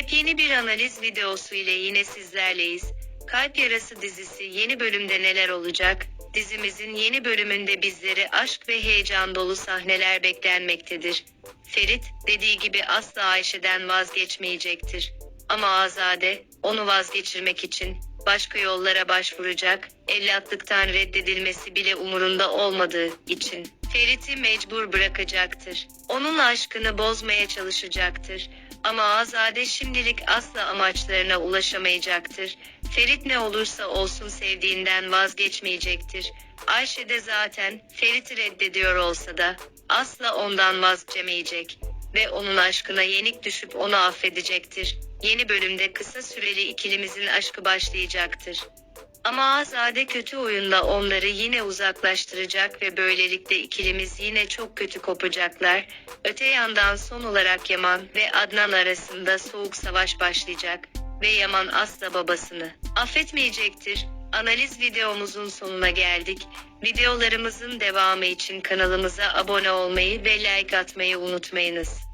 Yepyeni bir analiz videosu ile yine sizlerleyiz. Kalp Yarası dizisi yeni bölümde neler olacak? Dizimizin yeni bölümünde bizleri aşk ve heyecan dolu sahneler beklenmektedir. Ferit, dediği gibi asla Ayşe'den vazgeçmeyecektir. Ama Azade, onu vazgeçirmek için başka yollara başvuracak, evlatlıktan reddedilmesi bile umurunda olmadığı için Ferit'i mecbur bırakacaktır. Onun aşkını bozmaya çalışacaktır. Ama Azade şimdilik asla amaçlarına ulaşamayacaktır. Ferit ne olursa olsun sevdiğinden vazgeçmeyecektir. Ayşe de zaten Ferit'i reddediyor olsa da asla ondan vazgeçemeyecek ve onun aşkına yenik düşüp onu affedecektir. Yeni bölümde kısa süreli ikilimizin aşkı başlayacaktır. Ama Azade kötü oyunda onları yine uzaklaştıracak ve böylelikle ikilimiz yine çok kötü kopacaklar. Öte yandan son olarak Yaman ve Adnan arasında soğuk savaş başlayacak ve Yaman asla babasını affetmeyecektir. Analiz videomuzun sonuna geldik. Videolarımızın devamı için kanalımıza abone olmayı ve like atmayı unutmayınız.